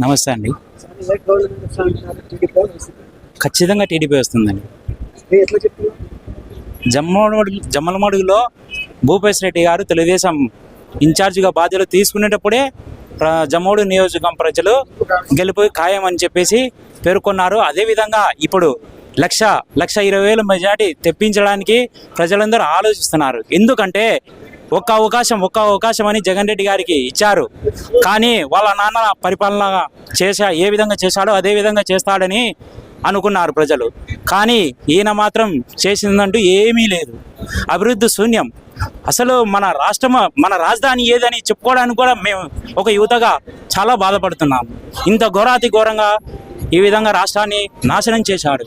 నమస్తే అండి. ఖచ్చితంగా టీడీపీ వస్తుందండి. జమ్మలమడుగు జమ్మలమడుగులో భూపేశ్ రెడ్డి గారు తెలుగుదేశం ఇన్ఛార్జిగా బాధ్యతలు తీసుకునేటప్పుడే జమ్మూడు జమ్మోడు నియోజకవర్గం ప్రజలు గెలుపు ఖాయం అని చెప్పేసి పేర్కొన్నారు. అదేవిధంగా ఇప్పుడు లక్ష లక్ష ఇరవై వేల మెజార్టీ తెప్పించడానికి ప్రజలందరూ ఆలోచిస్తున్నారు. ఎందుకంటే ఒక్క అవకాశం ఒక్క అవకాశం అని జగన్ రెడ్డి గారికి ఇచ్చారు. కానీ వాళ్ళ నాన్న పరిపాలన చేశా ఏ విధంగా చేశాడో అదే విధంగా చేస్తాడని అనుకున్నారు ప్రజలు. కానీ ఈయన మాత్రం చేసిందంటూ ఏమీ లేదు. అభివృద్ధి శూన్యం. అసలు మన రాష్ట్రం మన రాజధాని ఏదని చెప్పుకోవడానికి కూడా మేము ఒక యువతగా చాలా బాధపడుతున్నాం. ఇంత ఘోరాతి ఘోరంగా ఈ విధంగా రాష్ట్రాన్ని నాశనం చేశాడు.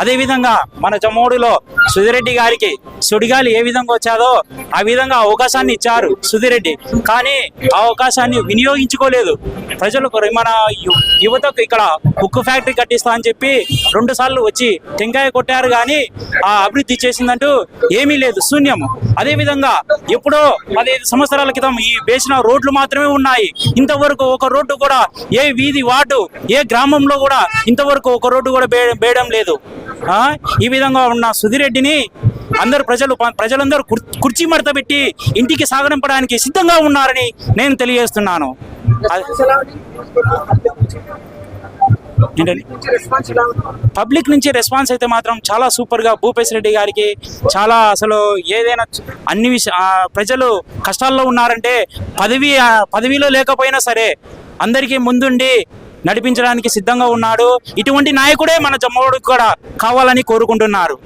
అదేవిధంగా మన జమ్మూడిలో సుధిరెడ్డి గారికి సుడిగాలి ఏ విధంగా వచ్చాదో ఆ విధంగా అవకాశాన్ని ఇచ్చారు సుధిరెడ్డి. కానీ ఆ అవకాశాన్ని వినియోగించుకోలేదు. ప్రజలకు మన యువతకు ఇక్కడ ఉక్కు ఫ్యాక్టరీ కట్టిస్తా అని చెప్పి రెండు సార్లు వచ్చి టెంకాయ కొట్టారు కానీ ఆ అభివృద్ధి చేసిందంటూ ఏమీ లేదు శూన్యం. అదేవిధంగా ఎప్పుడో పదిహేను సంవత్సరాల క్రితం ఈ వేసిన రోడ్లు మాత్రమే ఉన్నాయి. ఇంతవరకు ఒక రోడ్డు కూడా ఏ వీధి వార్డు ఏ గ్రామంలో కూడా ఇంతవరకు ఒక రోడ్డు కూడా వేయడం లేదు. ఈ విధంగా ఉన్న సుధిరెడ్డిని అందరు ప్రజలు ప్రజలందరూ కుర్- కుర్చీ మడత పెట్టి ఇంటికి సాగనంపడానికి సిద్ధంగా ఉన్నారని నేను తెలియజేస్తున్నాను. పబ్లిక్ నుంచి రెస్పాన్స్ అయితే మాత్రం చాలా సూపర్గా భూపేశ్ రెడ్డి గారికి చాలా అసలు ఏదైనా అన్ని విష ప్రజలు కష్టాల్లో ఉన్నారంటే పదవి పదవిలో లేకపోయినా సరే అందరికీ ముందుండి నడిపించడానికి సిద్ధంగా ఉన్నాడు. ఇటువంటి నాయకుడే మన జమ్మోడికి కూడా కావాలని కోరుకుంటున్నారు.